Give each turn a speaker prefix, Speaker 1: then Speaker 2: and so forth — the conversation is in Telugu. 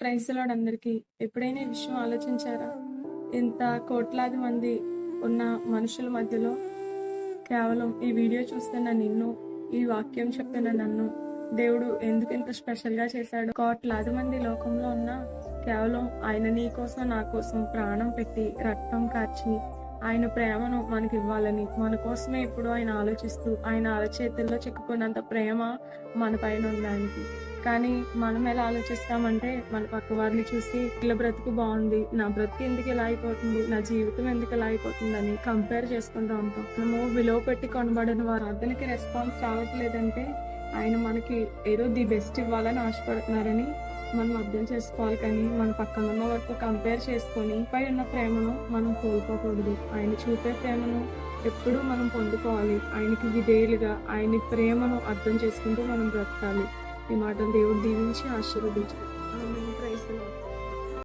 Speaker 1: క్రైస్తవుడు అందరికీ. ఎప్పుడైనా ఈ విషయం ఆలోచించారా? ఇంత కోట్లాది మంది ఉన్న మనుషుల మధ్యలో కేవలం ఈ వీడియో చూస్తున్న నిన్ను ఈ వాక్యం చెప్తున్న నన్ను దేవుడు ఎందుకు ఇంత స్పెషల్గా చేశాడు? కోట్లాది మంది లోకంలో ఉన్న కేవలం ఆయన నీ కోసం నా కోసం ప్రాణం పెట్టి రక్తం కాచి ఆయన ప్రేమను మనకి ఇవ్వాలని మన కోసమే ఇప్పుడు ఆయన ఆలోచిస్తూ ఆయన అరచేతుల్లో చిక్కుకున్నంత ప్రేమ మన పైన ఉండడానికి కానీ మనం ఎలా ఆలోచిస్తామంటే మన పక్క వారిని చూసి వీళ్ళ బ్రతుకు బాగుంది నా బ్రతుకు ఎందుకు ఇలా అయిపోతుంది నా జీవితం ఎందుకు ఇలా అయిపోతుంది అని కంపేర్ చేసుకుంటూ ఉంటాం. మనము విలువ పెట్టి కొనబడిన వారు అతనికి రెస్పాన్స్ రావట్లేదంటే ఆయన మనకి ఏదో ది బెస్ట్ ఇవ్వాలని ఆశపడుతున్నారని మనం అర్థం చేసుకోవాలి కానీ మన పక్కన ఉన్న వారితో కంపేర్ చేసుకొని పై ఉన్న ప్రేమను మనం కోల్పోకూడదు. ఆయన చూపే ప్రేమను ఎప్పుడూ మనం పొందుకోవాలి. ఆయనకి విధేయులుగా ఆయన ప్రేమను అర్థం చేసుకుంటూ మనం బ్రతకాలి. ఈ మాటలు దేవుడు దీవించి ఆశీర్వదించారు ప్రైస్